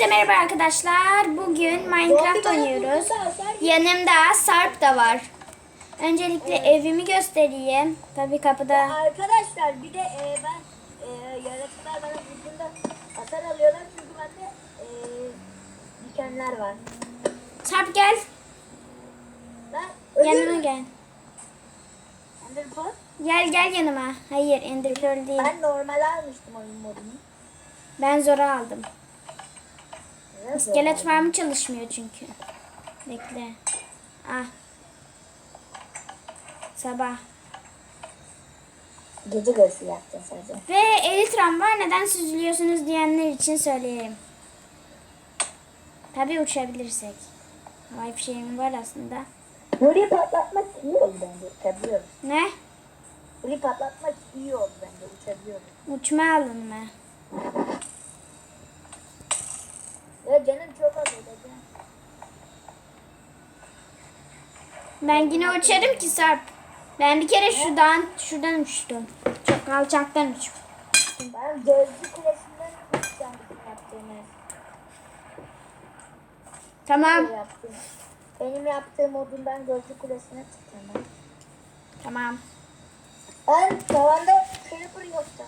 Hepinize merhaba arkadaşlar. Bugün Minecraft oynuyoruz. Yanımda Sarp da var. Öncelikle evimi göstereyim. Tabii kapıda. Arkadaşlar bir de e, ben e, yaratıklar bana vurduğunda hasar alıyorlar çünkü bende e, dikenler var. Sarp gel. Ben Yanıma gel. Enderpearl. Gel gel yanıma. Hayır Ender Pearl değil. Ben normal almıştım oyun modunu. Ben zora aldım. İskelet farmı çalışmıyor çünkü. Bekle. Ah. Sabah. Gece gözü yaptın sadece. Ve Elitram var neden süzülüyorsunuz diyenler için söyleyeyim. Tabii uçabilirsek. Havai fişeğim var aslında. Nuri patlatmak iyi oldu bence. Uçabiliyorum. Ne? Nuri patlatmak iyi oldu bence. Uçabiliyorum. Uçma alanı. Ya canım çok az olacak. Ben yine uçarım ki Sarp. Ben bir kere şuradan şuradan uçtum. Çok alçaktan uçtum. Ben gözlü kulesinden uçacağım bizim yaptığımız. Tamam. Şey yaptım. Benim yaptığım odundan gözlü kulesine çıktım. Tamam. Ben tavanda creeper yoktu.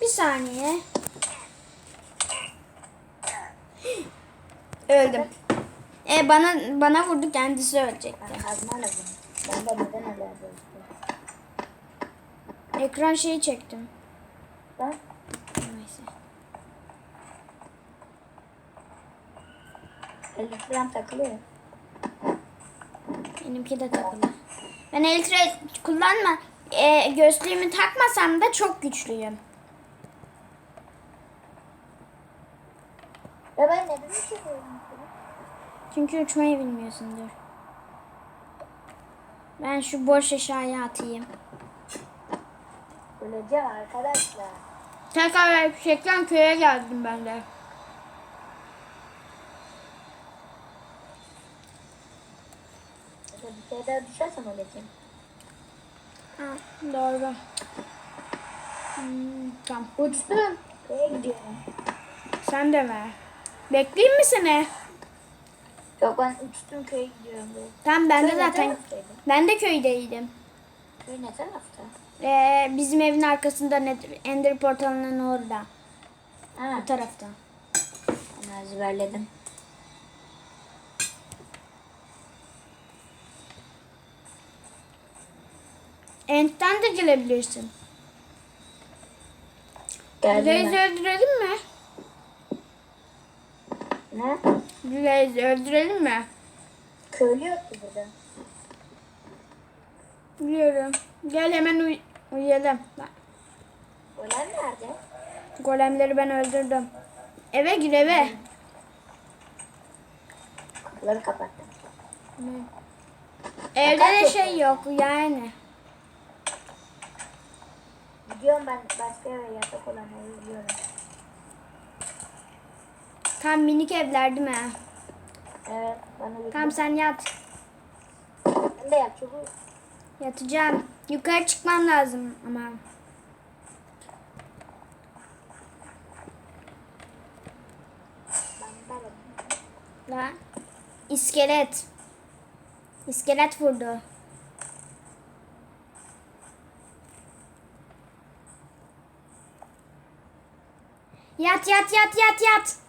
Bir saniye. Öldüm. E bana bana vurdu kendisi ölecekti. Ben kazmayla bunu. Ben de neden öyle yapıyorum? Ekran şeyi çektim. Ben Neyse. 50 falan takılıyor. Benimki de takılı. Ben elitra kullanma. E, gözlüğümü takmasam da çok güçlüyüm. Ya ben neden uçuyorum? Çünkü uçmayı bilmiyorsundur. Ben şu boş eşyayı atayım. Öleceğim arkadaşlar. Tekrar fişekten köye geldim ben de. Bir şey daha düşersem öleceğim. Ha, doğru. Hmm, tamam. Uçtum. Köye gidiyorum. Sen de ver. Bekleyeyim mi seni? Yok ben uçtum köye gidiyorum. Böyle. Tamam ben de Köy ne zaten. taraftaydı? Ben de köydeydim. Köy ne tarafta? Ee, bizim evin arkasında net- Ender portalının orada. Ha, Bu tarafta. ben ezberledim. Ent'ten de gelebilirsin. Geldim Blaze'i ben. öldürelim mi? Ne? Blaze'i öldürelim mi? Köylü yoktu burada. Biliyorum. Gel hemen uy- uyuyalım. Golem nerede? Golemleri ben öldürdüm. Eve gir eve. Kapıları kapattım. Evde Fakat de yok. şey yok yani. Gidiyorum ben başka eve yatak olan eve gidiyorum. Tam minik evler değil mi? Evet gidiyorum. Tamam sen yat. Ben de çabuk. Yatacağım. Yukarı çıkmam lazım ama. Ben. La. İskelet. İskelet vurdu. Yat yat yat yat yat.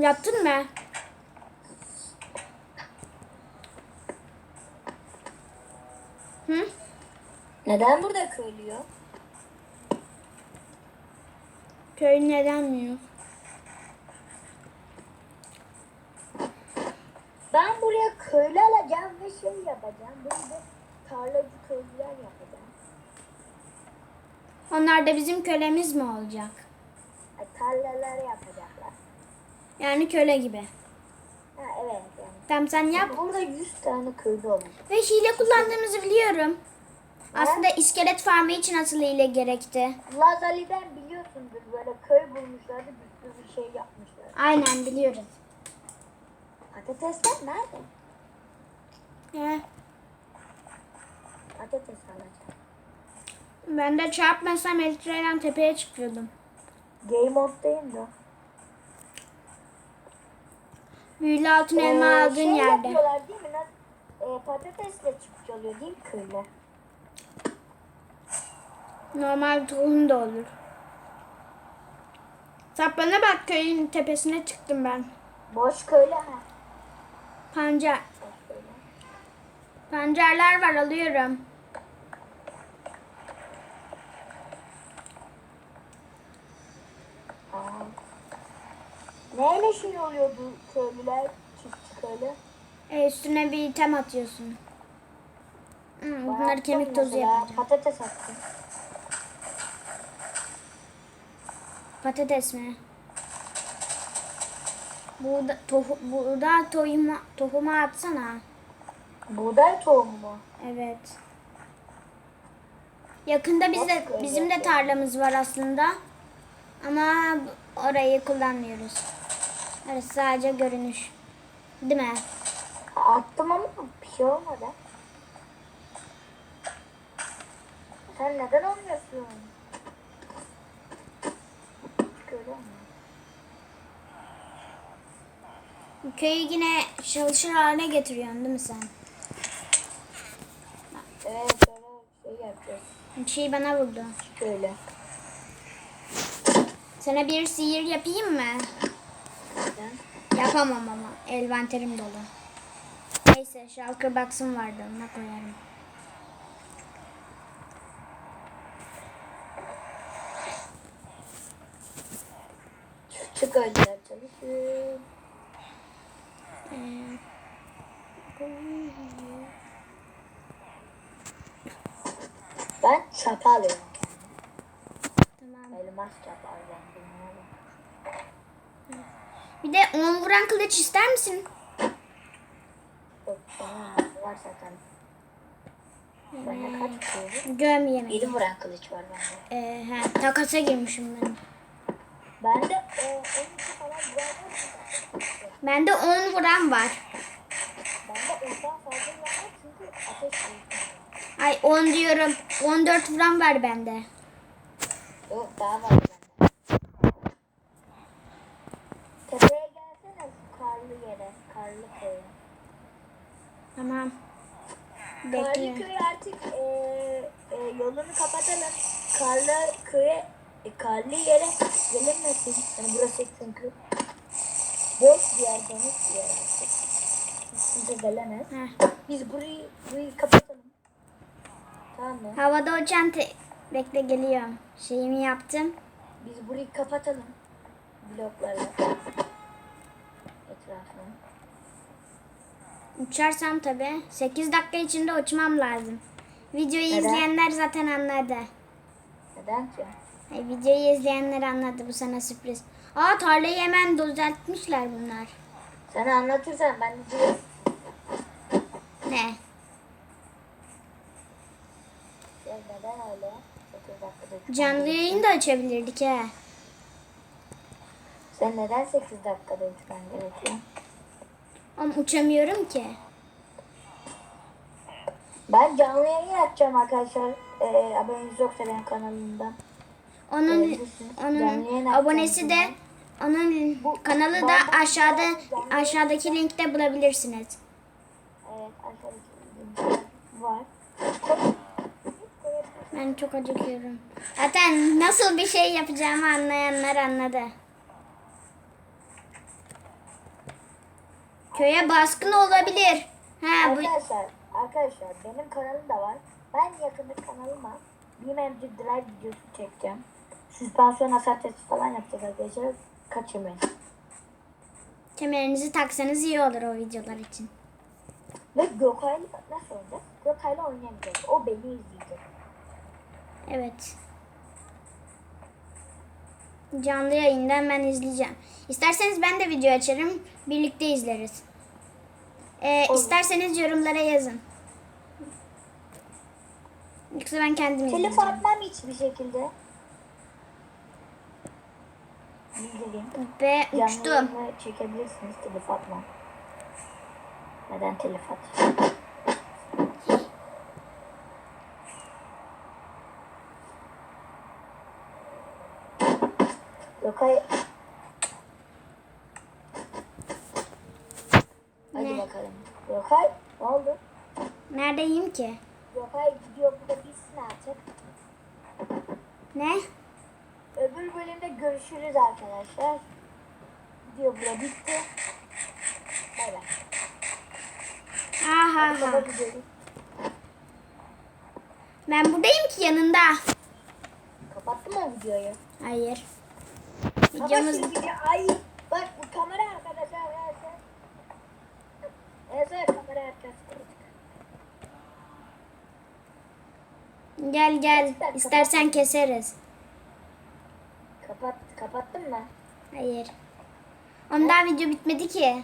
Yattın mı? Hı? Neden burada köylü yok? Köy neden mi yok? Ben buraya köylü alacağım ve şey yapacağım. Böyle tarlacı köylüler yapacağım. Onlar da bizim kölemiz mi olacak? Tarlalar yapacaklar. Yani köle gibi. Ha evet yani. Tamam sen yap. Burada 100 tane köylü olacak. Ve hile kullandığımızı biliyorum. Aslında iskelet farmı için asıl hile gerekti. Lazali'den biliyorsundur böyle köy bulmuşlardı bir sürü bir şey yapmışlar. Aynen biliyoruz. Patatesler nerede? He. patates alacağım. Ben de çarpmasam elitreyle tepeye çıkıyordum. Game moddayım da. Büyülü altın elma Ee, aldığın şey yerde. yapıyorlar değil mi? Nasıl, e, patatesle çıkmış oluyor değil mi köyle? Normal tohum da olur. Saplana bak köyün tepesine çıktım ben. Boş köyle ha. Pancar. Pancarlar var alıyorum. Aa. Neyle şey oluyordu köylüler? Çiftçi köylü. E, üstüne bir item atıyorsun. Hmm, bunları kemik tozu yapacağım. Patates attım. Patates mi? Buğda, tohu, buğda tohuma, tohuma atsana. Buğday tohumu mu? Evet. Yakında biz de, Bak, bizim de tarlamız var aslında. Ama bu- orayı kullanmıyoruz. Orası sadece görünüş. Değil mi? Attım ama bir şey olmadı. Sen neden olmuyorsun? Köyü yine çalışır haline getiriyorsun değil mi sen? Evet böyle şey yapacağız. Bir şey bana vurdu. Şöyle. Sana bir sihir yapayım mı? Neden? Yapamam ama. Elvanterim dolu. Neyse şalkır baksın vardı ona koyarım. Şu çık öyle çalışın. Ee, Ben çapa alıyorum. tamam. Elmas çapa alacağım. Bir de 10 vuran kılıç ister misin? Var zaten. Bende kaç kılıç? Göm yemeği. 7 vuran kılıç var bende. Ee, he, takasa girmişim ben. Bende e, 12 falan vuran var. Bende 10 vuran var. Bende ondan fazla vuran var çünkü ateş. Ay 10 diyorum. 14 vuran var bende. Yok daha var bende. Tepeye gelsene şu karlı yere. Karlı köye. Tamam. Karlı köy artık e, e, yolunu kapatalım. Karlı köye, e, karlı yere gelemezsin. Yani burası çünkü boş bir yer, deniz bir yer artık. Kimse gelemez. Heh. Biz burayı, burayı kapatalım. Tamam mı? Havada uçan te... Bekle geliyorum. Şeyimi yaptım. Biz burayı kapatalım. Bloklarla. Etrafını. Uçarsam tabi 8 dakika içinde uçmam lazım. Videoyu Neden? izleyenler zaten anladı. Neden ki? Ay, videoyu izleyenler anladı bu sana sürpriz. Aa tarlayı hemen düzeltmişler bunlar. Sana anlatırsan ben de. Ne? Ya neden öyle? 8 dakikada Canlı yayın da açabilirdik he. Sen neden 8 dakikada uçman gerekiyor? Ama uçamıyorum ki. Ben canlı yayın yapacağım arkadaşlar. Ee, aboneniz yoksa benim kanalımda. Onun. Canlı onun abonesi de onun Bu- kanalı da aşağıda aşağıdaki linkte bulabilirsiniz. Evet aşağıdaki linkte var. Ben çok acıkıyorum. Zaten nasıl bir şey yapacağımı anlayanlar anladı. Köye baskın olabilir. Ha bu Arkadaşlar, arkadaşlar benim kanalım da var. Ben yakında kanalıma BMMC Drive videosu çekeceğim. Süspansiyon hasar testi falan yapacağız arkadaşlar. Kaçırmayın. kemerinizi taksanız iyi olur o videolar için. Ve Gökay'la nasıl olacak? Gökay'la oynayamayacağız. O beni izleyecek. Evet. Canlı yayından ben izleyeceğim. İsterseniz ben de video açarım. Birlikte izleriz. Ee, Olur. yorumlara yazın. Yoksa ben kendim Telif yazacağım. atmam hiçbir şekilde. İndireyim. Ve uçtum. Yanlarına çekebilirsiniz telif atmam. Neden telif atıyorsun? Lokay bakalım. Gökay ne oldu? Neredeyim ki? Gökay gidiyor burada bitsin artık. Ne? Öbür bölümde görüşürüz arkadaşlar. Video burada bitti. Bay bay. Aha ha. Kapat videoyu. Ben buradayım ki yanında. Kapattın mı videoyu? Hayır. Ama Videomuz şimdi video ay bak bu kamera arkadaşlar neyse. Kamera gel gel. İstersen keseriz. Kapat kapattın mı? Hayır. Ondan video bitmedi ki.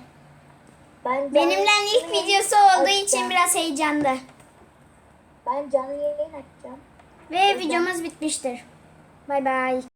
Ben Benimle ilk videosu olduğu açacağım. için biraz heyecanlı. Ben canlı yayın açacağım. Ve videomuz bitmiştir. Bay bay.